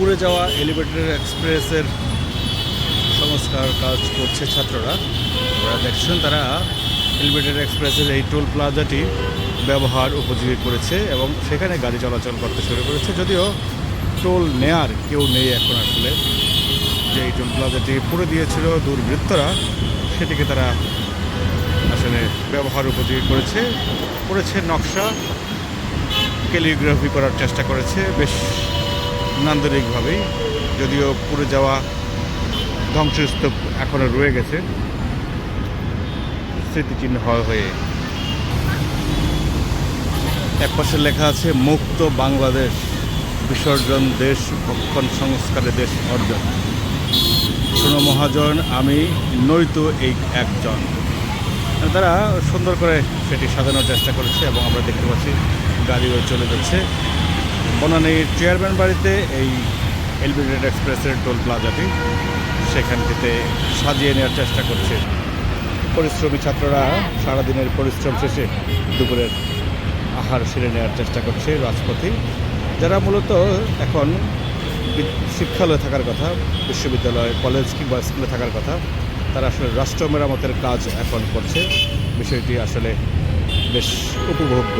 পুড়ে যাওয়া এলিভেটেড এক্সপ্রেসের সংস্কার কাজ করছে ছাত্ররা। ওরা দেখছেন, তারা এলিভেটেড এক্সপ্রেসের এই টোল প্লাজাটি ব্যবহার উপযোগী করেছে এবং সেখানে গাড়ি চলাচল করতে শুরু করেছে। যদিও টোল নেয়ার কেউ নেই এখন আসলে। যে এই টোল প্লাজাটি পুড়ে দিয়েছিল দুর্বৃত্তরা, সেটিকে তারা আসলে ব্যবহার উপযোগী করেছে। করেছে নকশা, ক্যালিগ্রাফি করার চেষ্টা করেছে। বেশ নান্দনিকভাবেই, যদিও পুড়ে যাওয়া ধ্বংসস্তূপ এখনও রয়ে গেছে, স্মৃতিচিহ্ন হয়ে। এক পাশে লেখা আছে, মুক্ত বাংলাদেশ, বিসর্জন দেশ, ভক্ষণ সংস্কারে দেশ অর্জন। শোনো মহাজন, আমি নয়তো এই একজন। তারা সুন্দর করে সেটি সাজানোর চেষ্টা করেছে এবং আমরা দেখতে পাচ্ছি গাড়িও চলে যাচ্ছে। বনানীর চেয়ারম্যান বাড়িতে এই এলবিডেড এক্সপ্রেসের টোল প্লাজাটি সেখানটিতে সাজিয়ে নেওয়ার চেষ্টা করছে। পরিশ্রমী ছাত্ররা সারাদিনের পরিশ্রম শেষে দুপুরের আহার সেরে নেওয়ার চেষ্টা করছে রাজপথে, যারা মূলত এখন শিক্ষালয়ে থাকার কথা, বিশ্ববিদ্যালয়, কলেজ কিংবা স্কুলে থাকার কথা, তারা আসলে রাষ্ট্র মেরামতের কাজ এখন করছে। বিষয়টি আসলে বেশ উপভোগ্য।